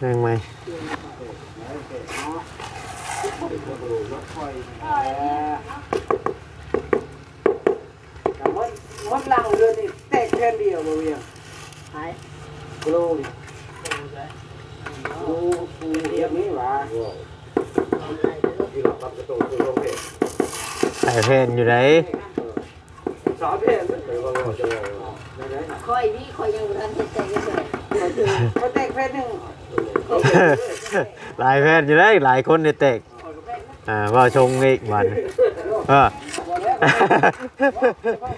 แม่งไหมมดลังเรือนี่แตกแค่เดียวบ่เวียงหายกโลดิดูปู เดียวนี้หว่าใส่เพทยเขาแตกแค่หนึ่งหลายเพนอยู่ไหนหลายคนในเตกอ่าว่าชงอีกวันเออบ่แล้ว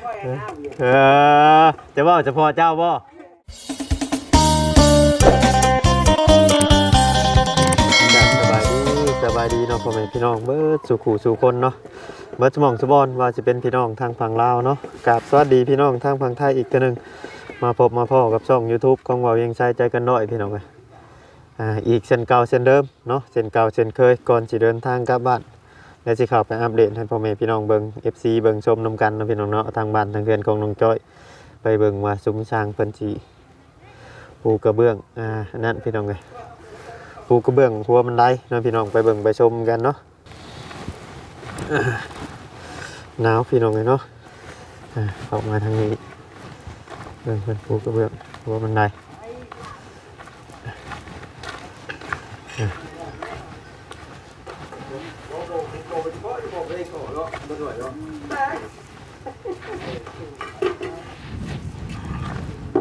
ค่อยๆห้ามอยู่เออจะว่าเฉพาะเจ้าบ่สบายดีสบายดีเนาะพ่อแม่พี่น้องเบิดสู่ขู่สู่คนเนาะเบิดสมองสบอนว่าจะเป็นพี่น้องทางฝั่งลาวเนาะกราบสวัสดีพี่น้องทางฝั่งไทยอีกเทื่อหนึ่ง มาพบมาพ่อกับช่อง YouTube ของเว่าเวียงใจใจกันหน้อยพี่น้องเอ้ยอ่าอีกเช่นเก่าเช่นเดิมเนาะเช่นเก่าเช่นเคยก่อนสิเดินทางกลับบ้านแล้วสิเข้าไปอัปเดตให้พ่อแม่พี่น้องเบิง FC เบิงชมนำกันเนาะพี่น้องเนาะทางบ้านทางเรือนของน้องจ้อย ไปเบิงว่าซุ้มช้างเพิ่นสิปูกระเบื้องอ่าอันนั่นพี่น้องเอ้ยปูกระเบื้องหัวมันไดเนาะพี่น้องไปเบิงไปชมกันเนาะหนาวพี่น้องเอ้ยเนาะอ่าออกมาทางนี้ เบิ่งเพิ่นปูกระเบื้องหัวมันได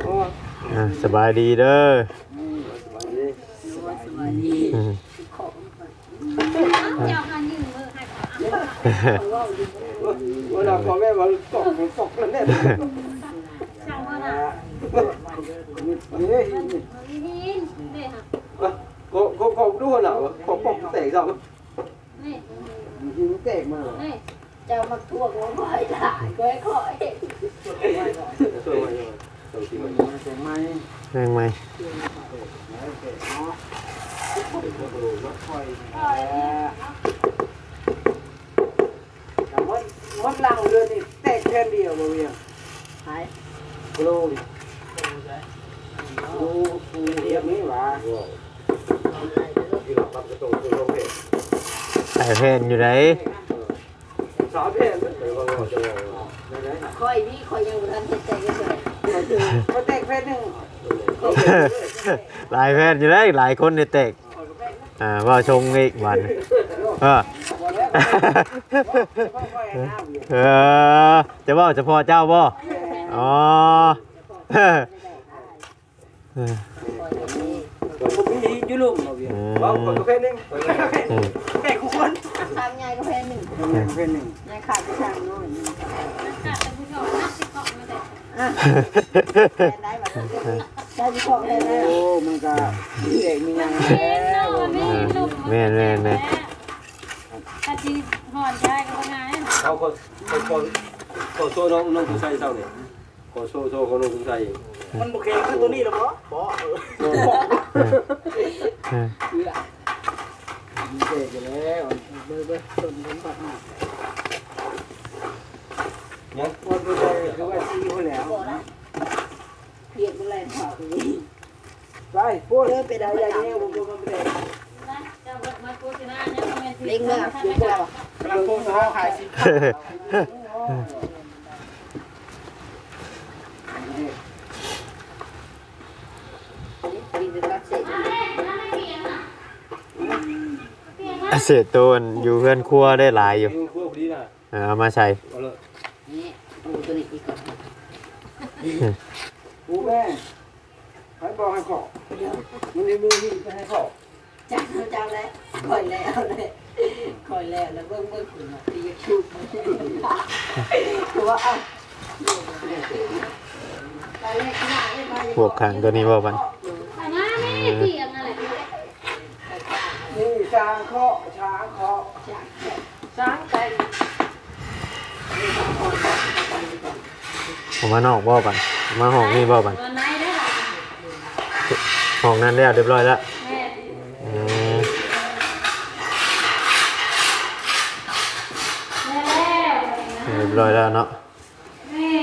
โอ้อ่าสบายดีเด้อสวัสดีอืมว่าเราขอแม่ว่าตกตกแล้วเนี่ยนี่ก็ก็ก็ดูหน่ะก็ปกแตกจังยิงแตกมาเจ้ามาทั่วหัวคอยถ่ายคอยคอ ยสวยไหมแม่งไหมมดลังเรือนี่แตกแค่เดียวบ่เวียงหายกโลดิดูปูเดียวนี้หว่าใส่เพนอยู่ไหนสอนเพี้ยนคอยนี่คอยยังบ่ทันเฮ็ดใจกันเลยเขาแตกแค่หนึ่งหลายเพนอยู่ไหนหลายคนในเตกอ่าว่าชงอีกวันเออบ่แล้วค่อยๆห้ามอยู่เออจะว่าเฉพาะเจ้าบ่อ๋อเออเออ ผมมีอยู่ลุมบ่เวียงว่าก็แค่หนึ่งแตกคนทางใหญ่ก็แพงหนึ่งแค่หนึ่งใหญ่ขาดไปทางโน้นอะแพงได้บัดนี้ใช่ที่ของแพงได้โอ้มันก็เด็กมียังแล้วแม่แม่แม่นตาจีหอนใช่ก็งายเขาคนคนคนคนโซ่น้องน้องผู้ชายเศร้าเนี่ยคนโซ่โซ่คนน้องผู้ชาย มันบ่แข็งคือตัวนี้หรอบ่บ่เออเด็กอยู่แล้วเบิ่งเบิ่งต้นผมปัดมายังคนบ่ได้คือว่าซีอยู่แล้วเพียกบ่แลนผ่าไปนี่ไปพูดไปได้ยังเนี่ยบ่บ่ได้จะมาโฆษณาเนี่ยทำไมถึงเล็งเมื่อเล็งเมื่อกำลังพสต์หาขายสิปีนรักเสร็จ เศษตัวอันอยู่เพื่อนครัวได้หลายอยู่ยิงคู่พอดีนะเออเอามาใส่เอาเลยนี่ปูตัวนี้อีกก่อนกูแม่ให้บอกให้ขอมันในมือนี่ให้ขอจ้าเจ้าแล้วคอยแล้วเลยคอยแล้วแล้วเบิ่งเบิ่งคุณตีคิวคือว่าอะไปเลยขนาดนี้ไปพวกขังตัวนี้บ่บันแต่มาไม่เสียงอะไรนี่ ช้างเคาะช้างเคาะช้างแต่งผมมานอกบ่บันมาห้องนี่บ่บันตอนไหนได้หรอห้องนั้นแล้วเรียบร้อยแล้วแม่เออแม่แล้วเรียบร้อยแล้วเนาะแม่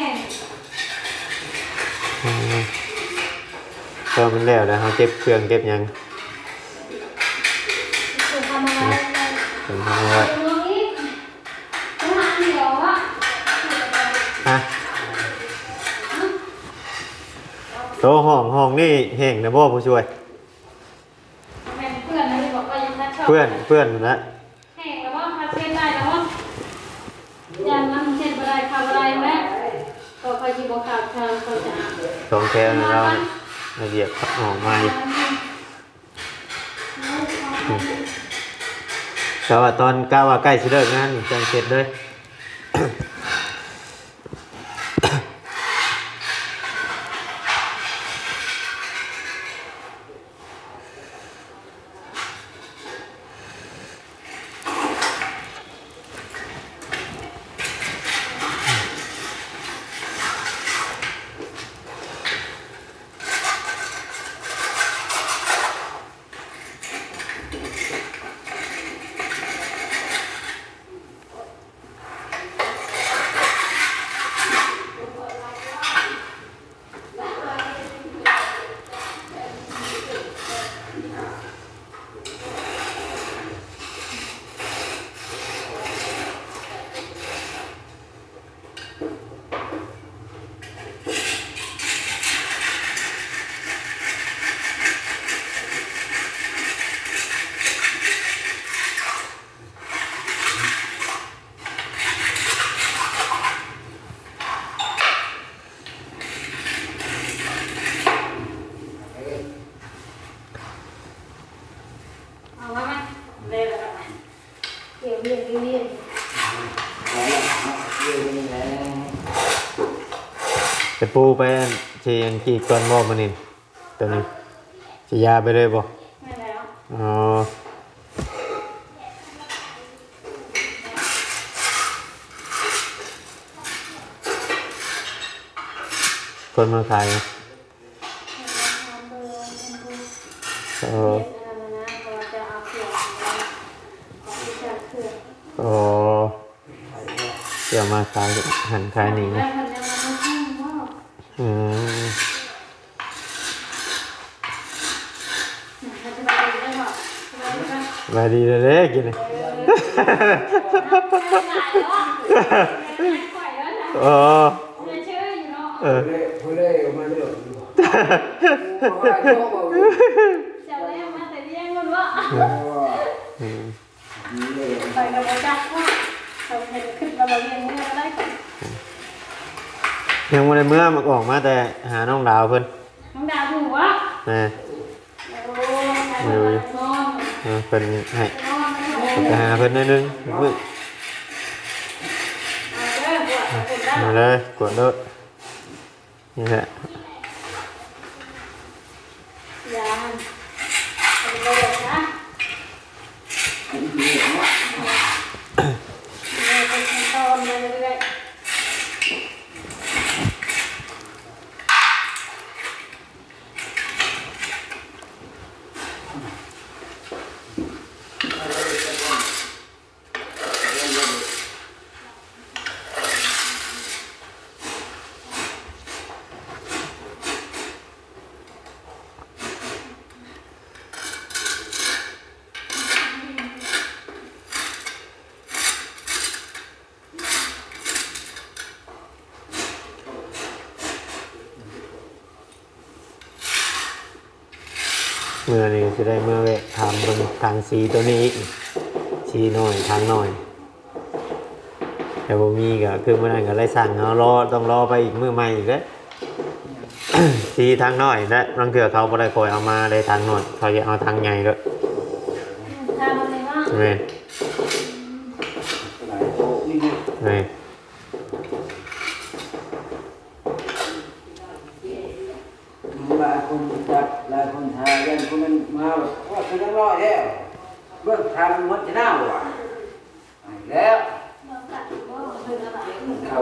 เออก็มันแล้วแล้วเขาเก็บเครื่องเก็บหยังถูกทำอะไร เลยเป็นทำไว้ตรงนี้ตรงนั้นเดียวอะฮะโตะห้องห้องนี่แห้งนะบ่ผู้ช่วยแม่เพื่อนนะที่บอกว่ายังทัดชอบเพื่อนเพื่อนนะแห้งแล้วว่าพัดเช็ดได้แล้วว่ายันมันเช็ดอะไรทำอะไรแม่ก็คอยจีบขาดทางเขาจะอาบสองแค่นะเราละเอียดห้องใหม่ แต่ว่าตอนก้าว่าใกล้สิเลิกงานจังเสร็จเลย เอาไว้ไหมเร็วแล้วกันเกี่ยวเรียนเรียน จะปูไปเชียงกี่ก้อนบ่มานี่ตัวนี้จะยาไปเลยบ่ไม่แล้วอ๋อคนมาขายนะเออโอ้เดี๋ยวมาขายหันขายหนีนะอืม มาดีเลยเด้กินเลยโอ้เออผู้เล่ผู้เล่มาเลือกดูว่าอืมไปกับจักว่าเราเห็นขึ้นเราเรียนเมื่อได้ก่อนยังไม่ได้เมื่อมาออกมาแต่หาน้องดาวเพิ่นน้องดาวถูกวะนะ อ้ยนอนเออเพิ่นให้นอนไปหาเพิ่นนิดนึงมึกเอาเด้อปวนด้มาเลยกดเลยนี่แหละ ยานเอาไปเลยนะเนี่ยเป็นขั้นตอนมาเรื่อย เมื่อนี้จะได้เมื่อเวะทำบนทางสีตัวนี้อีกสีหน่อยทางหน่อย แต่บ่มีก็คือเมื่อนั้นก็ได้สั่งเอารอต้องรอไปอีกมื้อใหม่อีกแล้วสีทางน้อยและบางเถื่อเขาบ่ได้คอยเอามาได้ทางน้อยเขาจะเอาทางใหญ่ก็ๆทำอะไรบ้างแม่นหลายโต๊ะนี่เนี่ย แม่น หลายคนจัดหลายคนทายยันคนนั้นมาแบบว่าคือน้อยแล้วเบื้องทางมันจะน่าว่ะแล้วเขา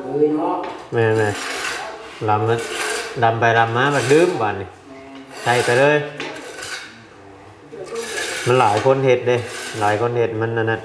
เคยเนาะ แม่นแม่น ลำมันลำไปลำมาแบบลืมบันี้ใส่ไปเลย มันหลายคนเห็ดเด้หลายคนเห็ดมันนั่นน่ะ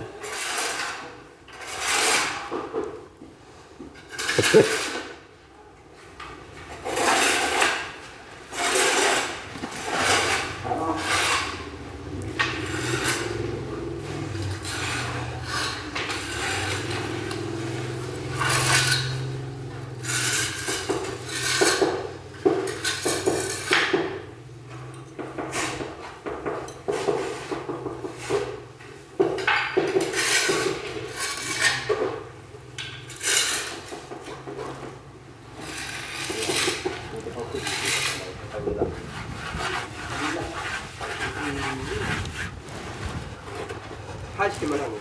เก็บ อันนี้ละให้ชิมมาหน่อย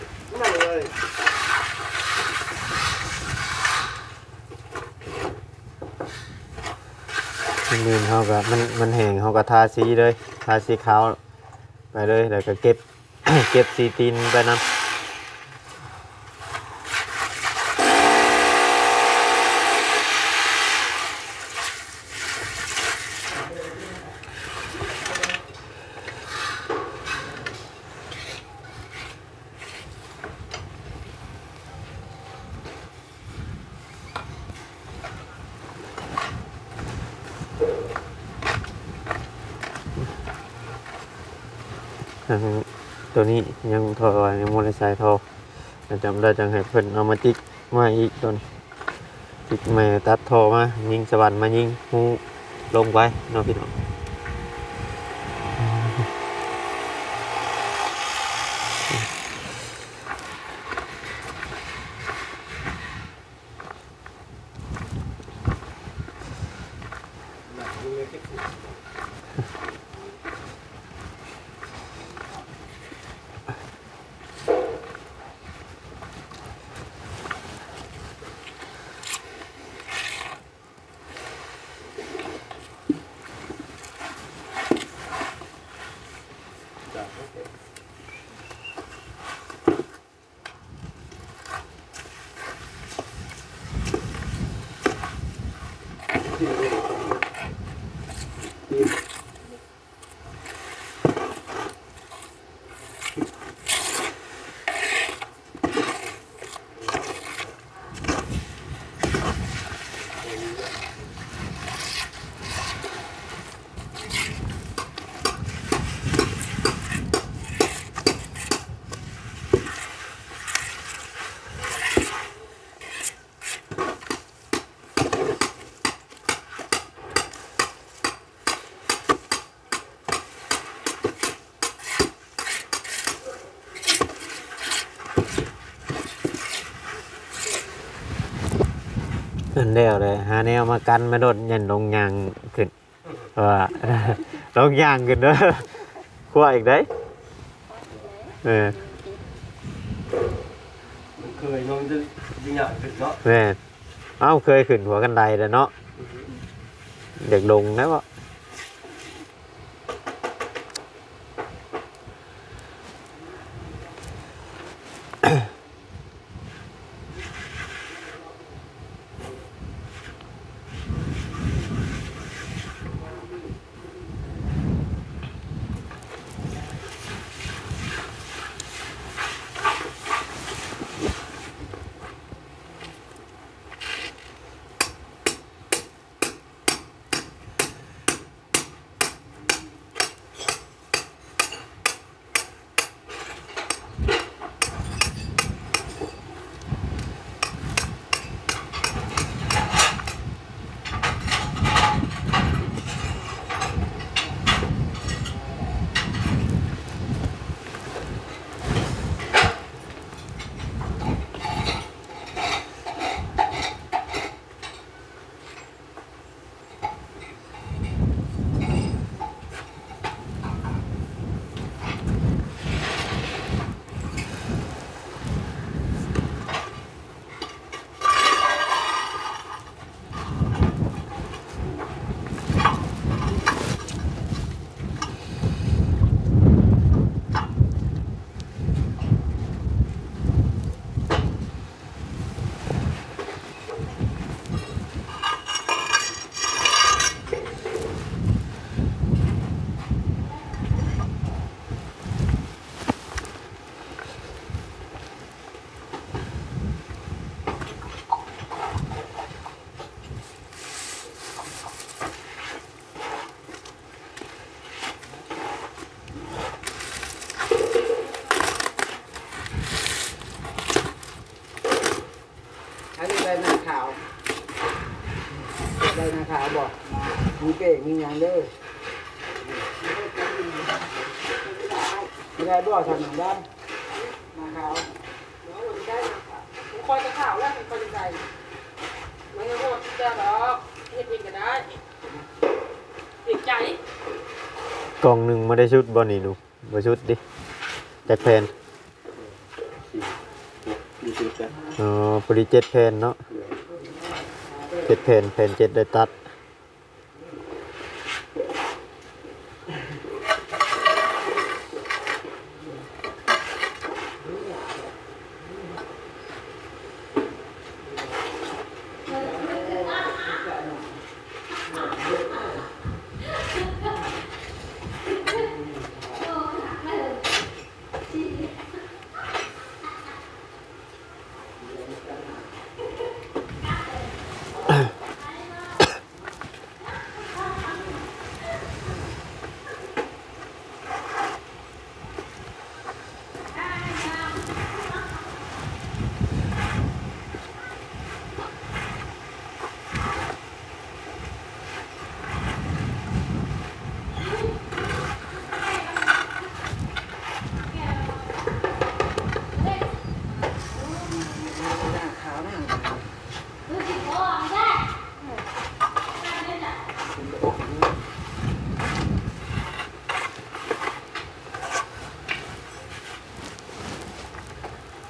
นั่งเลย มือเขาก็มันมันแห้งเขาก็ทาสีเลยทาสีขาวไปเลยแล้วก็เก็บ เก็บสีตีนไปนำ ตัวนี้ยังทอยังมอเตอร์ไซค์ทอจำได้จังให้เพิ่นเอามาจิกมาอีกตัวนี้จิกมาตัดทอมายิงสวรรค์มายิงหูลงไปเนาะพี่น้อง นั่นแล้วเลยหาแนวมากันมาโดดยันลงยางขึ้นว่าลงยางขึ้นเด้อขั้วอีกได้ยเออมันเคยน้องจะยิ่งใหญ่ขึ้นเนาะแม่นเอ้าเคยขึ้นหัวกันไดแล้วเนาะเด็กลงแล้วอะ ขาวบอกมีเก่งมีอย่างเด้อไม่ได้บ่ทำหนังได้หน้าขาวคอยจะข่าวแล้วคอยจะใจมันก็โหดจะหรอกเฮ็ดเองก็ได้ติดใจกล่องหนึ่งไม่ได้ชุดบอนี่ดูมาชุดดิจากแผ่นมีสิบกันอ๋อพอดีเจ็ดแผ่นเนาะเจ็ดแผ่นแผ่นเจ็ดได้ตัด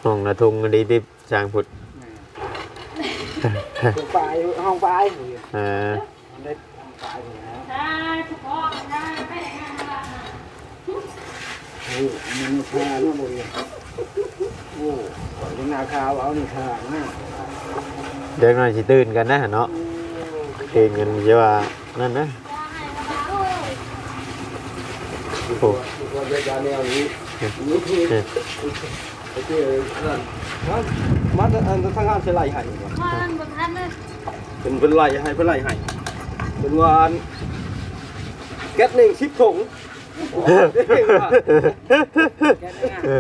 ห้องนาทุงดีที่ช่างพุดห้องปลายห้องปลายอ่าได้ห้องปลายอยู่แล้วถ้าเฉพาะถ้าไม่งานตลาดนะโอ้มันคาเนาะบ่เองโอ้ยังนาคาวเอานี่ค่านะเด็กน้อยสิตื่นกันนะเนาะตื่นกันเยอะว่านั่นนะโอ้ โหว่าจะการแนวนี้นี่คือเออไอ้ที่นั่นมันมันอันทางงานเสไล่ให้มันบนทันเลยเป็นเป็นไล่ให้เป็นไล่ให้เป็นวานแก๊สหนึ่งชิปถุง แกนะ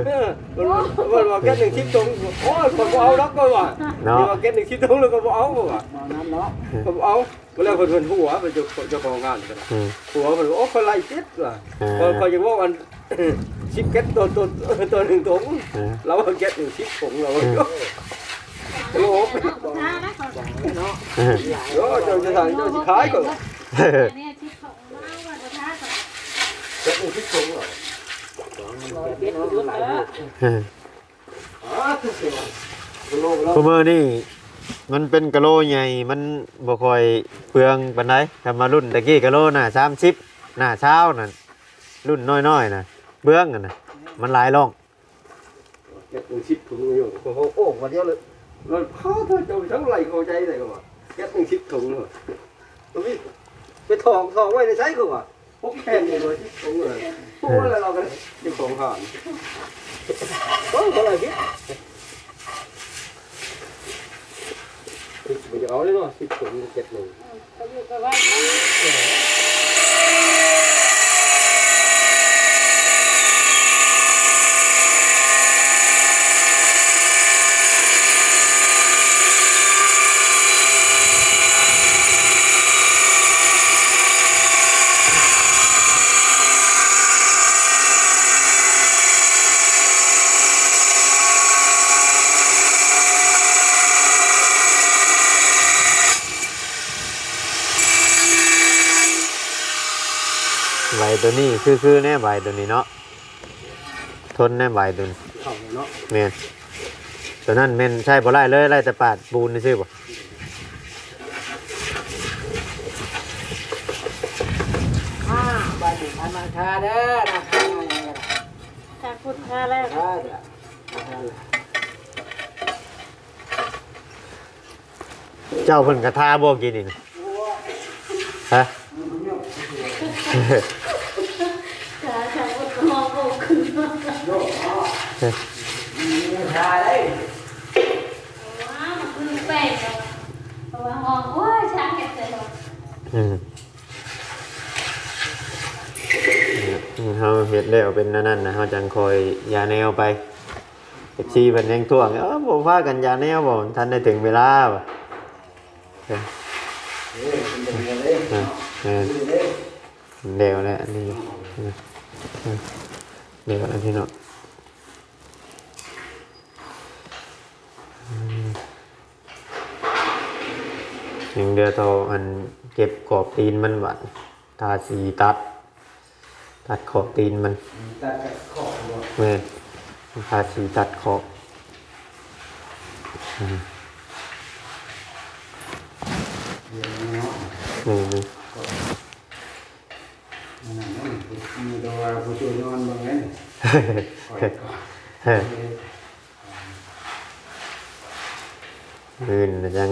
เออมันมันว่าแก๊สหนึ่งชิปถุงโอ้ยผมเอาล้วก็ว่าเนาะว่าแก๊สหนึ่งชิปถุงแล้วก็เอาก็ว่าบ่นั้นเนาะก็เอาเวลาคนคนหัวเป็นจ้าเจ้าของงานกันอืมหัวมันโอ้คนไล่ชิดว่ะอ่าพอพอยังว่ามันชิปแก๊สตัวตัวตัวหนึ่งถุงเราเอาแก๊สหนึ่งชิปถุงเราโอ้โหถ้านะขอเนาะเออเดี๋ยวเจ้าจะสั่งเจ้าสิขายก่อน เนี่ยที่เขาเล่าว่าจะท้าก่อน แก๊สหนึ่งชิปถุงเหรอเก็บอยู่แล้วเอนี่มันเป็นกะโลใหญ่มันบ่ค่อยเปลืองปานใดทำมารุ่นตะกี้กะโลน่ะ30หน้าเช้านั่นรุ่นน้อยๆน่ะเบื้องน่ะมันหลายร่องแก๊สหนึ่งชิปถุงอยู่เขาโอ้มาเดียวเลยเราข้าเธอจะทั้งไหลเข้าใจเลยก็ว่าแก๊สหนึ่งชิปถุงเหรอตรงนี้ไปทองทองไว้ในใช้ก็ว่า พกแค่นี้เลยผมเลยพูดอะไรเรากันเจ้าของผ่านก็อะไรพี่มันจะเอาเลยเนาะสิบถุงเจ็ดหนึ่ง เขาอยู่กับว่า ใบ ตัวนี้คือคือแน่ใบตัวนี้เนาะทนแน่ใบตัวนี้เข้าเนาะแม่นตัวนั้นแม่นใช่บ่ไล่เลยไล่แต่ปาดปูนนี่ซื่อบ่อ่าบาดนี้อันมาคาเด้อนาคาอะไรกันถ้าพูดท่าแล้วคาเด้อคาเจ้าเพิ่นกระทาบ่กินนี่นะฮะ เฮาเฮ็ดแล้วเป็นนั่นนะเฮาจังคอยยาแนวไปเอฟซีเพิ่นยังท่วงเออบ่พากันยาแนวบ่ทันได้ถึงเวลาบ่เออเดี๋ยวแล้วอันนี้เดี๋ยวอันนี้เนาะ ยังเดือโตอันเก็บกรอบตีนมันหวานทาสีตัด ตัดขอบตีนมันตัดกับขอบบ่แม่นทาสีตัดขอบอืมเดี๋ยวนี้เนาะนี่นี่นั่นน่ะนั่นมีตัวว่าผู้ช่วยนอนบางนั้นคอยก่อนเฮ้ยมื่นยัง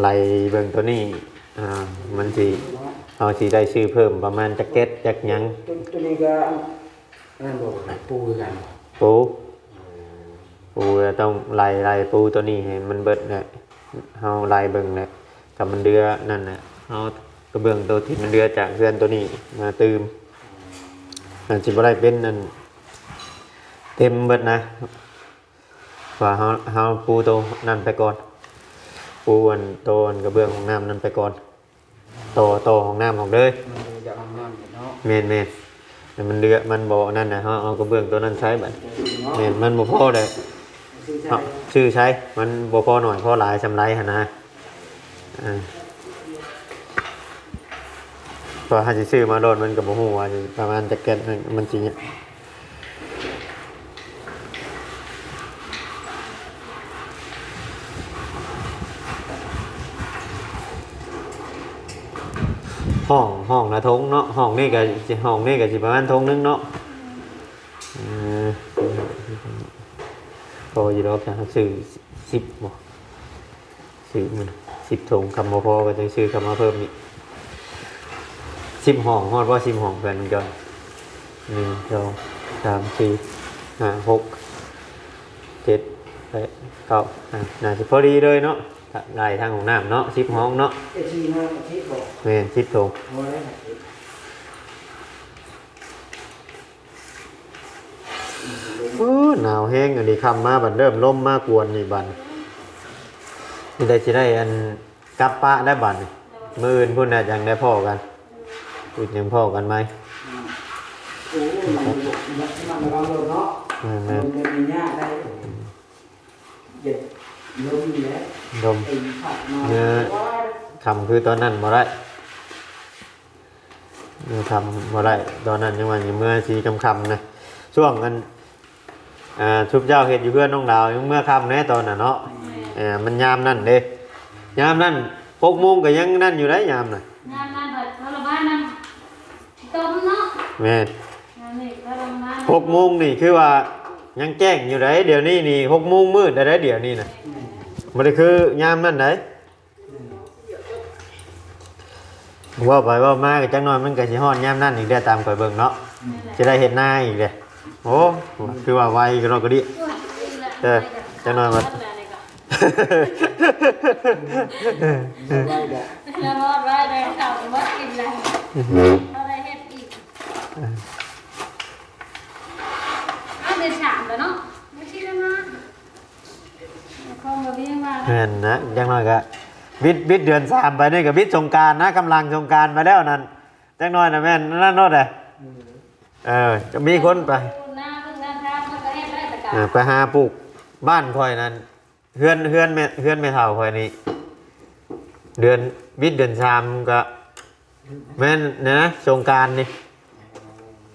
ไล่เบิ่งตัวนี้อ่ามันสิเอาสิได้ชื่อเพิ่มประมาณจักเก็ตจักหยังตัวตัวนี้ก็อันนั้นบอกนะปูคือกันปูปูต้องไล่ไล่ปูตัวนี้ให้มันเบิดเนี่ยเฮาไล่เบิ่งเนี่ยกับมันเดือนั่นน่ะเฮากระเบื้องตัวที่มันเดือจากเพื่อนตัวนี้มาตืมอาจสิบ่ได้เป็นนั่นเต็มเบิดนะว่าเฮาเฮาปูตัวนั่นไปก่อน ปูอันโตอันกระเบื้องของน้ำนั่นไปก่อนโตโตของน้ำของเลยมันจะเอาน้ำอยู่เนาะเมนเมนแต่มันเดือมันบ่นั่นน่ะเฮาเอากระเบื้องตัวนั้นใช้บัดเนาะเมนมันบ่พอเลยซื้อเอาใช่ชื่อใช้มันบ่พอหน่อยพอหลายสำไรหั่นนะอ่าพอหาสิซื้อมาโดนมันก็บ่ฮู้ว่าสิประมาณจักเก็ตนึงมันสิเนี่ย ห้องห้องละทงเนาะห้องนี่ก็สิห้องนี่ก็สิประมาณทงนึงเนาะพออยู่ดอกจะซื้อ10บ่ซื้อมัน10ถุงคำบ่พอก็จะซื้อคำมาเพิ่มอีก10ห้องฮอดว่า10ห้องเพิ่นก่อน1 2 3 4 5 6 7 8 9อะน่าสิพอดีเลยเนาะ ไล่ทางของน้ำเนาะ10ห้องเนาะเอชีมาที่บอกแม่น10ถุงโอ้ยอู้หนาวแห้งอันนี้คำมาบันเริ่มล่มมากวนนี่บันนี่ได้จะได้อันกลับปะได้บันนี่มืออื่นพุ่นน่ะยังได้พ่อกันอีกยังพ่อกันไหมโอ้ยมันมันมันระวังเลยเนาะแม่นมันจะมีหญ้าได้เย็ดลมอยู่แล้วๆ ดมไอ้ผักมาเนื้อคำคือตอนนั้นบ่ได้เมื่อคำบ่ได้ตอนนั้นยังว่าอยู่เมื่อสีคำคำๆนะช่วงกันอ่าชุบเจ้าเห็ดอยู่เพื่อนน้องดาวยังเมื่อคำแน่ตอนน่ะเนาะเออมันยามนั่นเด้ยามนั่นหกโมงก็ยังนั่นอยู่ได้ยามน่ะงานนั้นแบบทรมานนั่นต้มเนาะแม่นงานนี้ทรมานหกโมงนี่คือว่ายังแจ้งอยู่ไหนเดี๋ยวนี้นี่หกโมงมืดได้ได้เดี๋ยวนี้นะ มันได้คือยามนั่นไหนว่าไปว่ามาก็จังน้อยมันก็สิฮอดยามนั่นอีกได้อตามข่อยเบิ่งเนาะจะได้เห็นหน้าอีกเด้อโอ้คือว่าไวก็เราก็ดี เออจังหน่อยมาไว้แบบแล้วมอดไว้ได้เต่ามัดกินแล้วเอาได้เฮ็ดอีกเอาเดือนสามแล้วเนาะไม่ใช่แล้วนะ คงมาเรียกว่าแม่นนะจังน้อยก็บิดบิดเดือนสามไปนี่ก็บิดสงกรารนะกำลังสงกรารมาแล้วนั่นจังน้อยนะแม่นนั่นโนดเลยเออจะมีคนไป หน้าเพิ่งหน้าทางมันก็เฮ็ดได้แต่กะเออไปหาปลูกบ้านคอยนั้นเฮือนเฮือนแม่เฮือนแม่เฒ่าคอยนี่เดือนวิทย์เดือนสามก็แม่นนะสงกรารนี่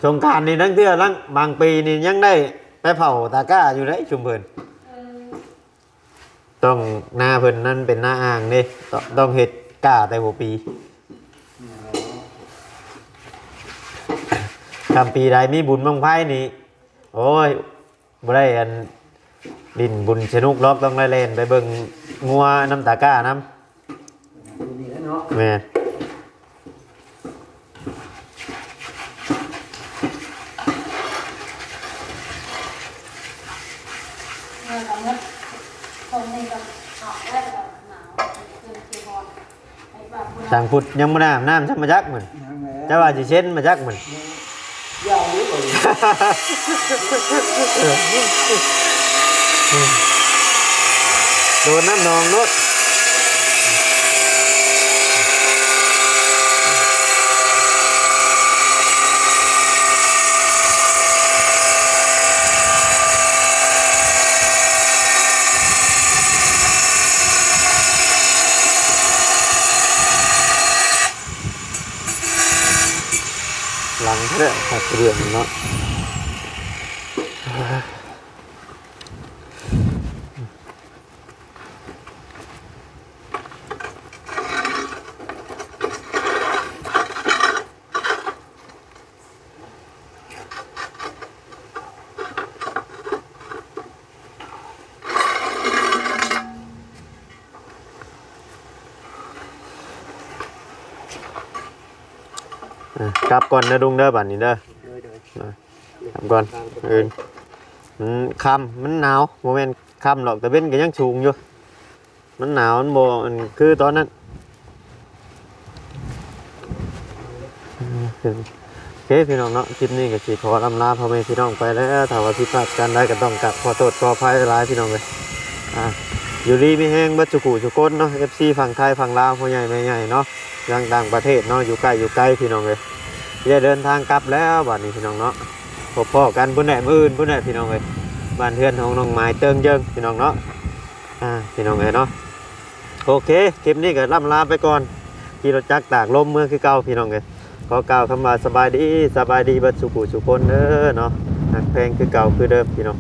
สงกรารนี่ทั้งเทื่อลังบางปีนี่ยังได้ไปเผาตาก้าอยู่ได้ชุมเพิ่นเออ ต้องหน้าเพิ่นนั่นเป็นหน้าอ่างนี่ต้องต้องเฮ็ดก้าแต่หัวปีทำปีใดมีบุญบังไพ่นี่ โอ้ยบ่ได้อันดินบุญสนุกล็อกต้องได้เล่นไปเบิ่งงัวน้ำตาก้าน้ดูนี่แล้วเนาะำแม่น เออกับมัดคงนี่ก็ออกได้แต่แบบหนาวคือคือฮอนไอ้แบบคุณทางพุทธยังบ่น้ำน้ำช่มาจักเหมือนยังไงจะว่าสิเช่นมาจักเหมือนยาวรู้เลยโดนน้ำนองโน เรื่องเนาะกลับก่อนนะดุงเด้อบัดนี้เด้อ โดยโดยกลับก่อนเอินมันคำมันหนาวโมเมนต์คำหรอกแต่เว้นก็ยังสูงอยู่ มันหนาวมันโบมันคือตอนนั้นอืมโอเคพี่น้องเนาะคลิปนี้ก็สิขอลำลาพ่อแม่พี่น้องไปแล้วถ้าว่าผิดพลาดกันได้ก็ต้องกลับขอโทษขออภัยหลายพี่น้องเลยอะอยู่ดีไม่แห้งบัดจุกุจุกนเนาะ FC ฝั่งไทยฝั่งลาวพ่อใหญ่แม่ใหญ่เนาะยังต่างประเทศเนาะอยู่ใกล้อยู่ไกลพี่น้องเลย จะเดินทางกลับแล้วบ้านนี้พี่น้องเนาะพบพ่อกันพุ่นแหนมืออื่นพุ่นแหนพี่น้องเลยบ้านเพื่อนของน้องไม้เติงเยิงพี่น้องเนาะอ่าพี่น้องเลยเนาะโอเคคลิปนี้ก็ล่ำลาไปก่อนขี่รถจักรตากลมเมื่อคือเก่าพี่น้องเลยขอกล่าวคำว่าสบายดีสบายดีเบัดสุขุสุคนเด้อเนาะหักแพงคือเก่าคือเดิมพี่น้อง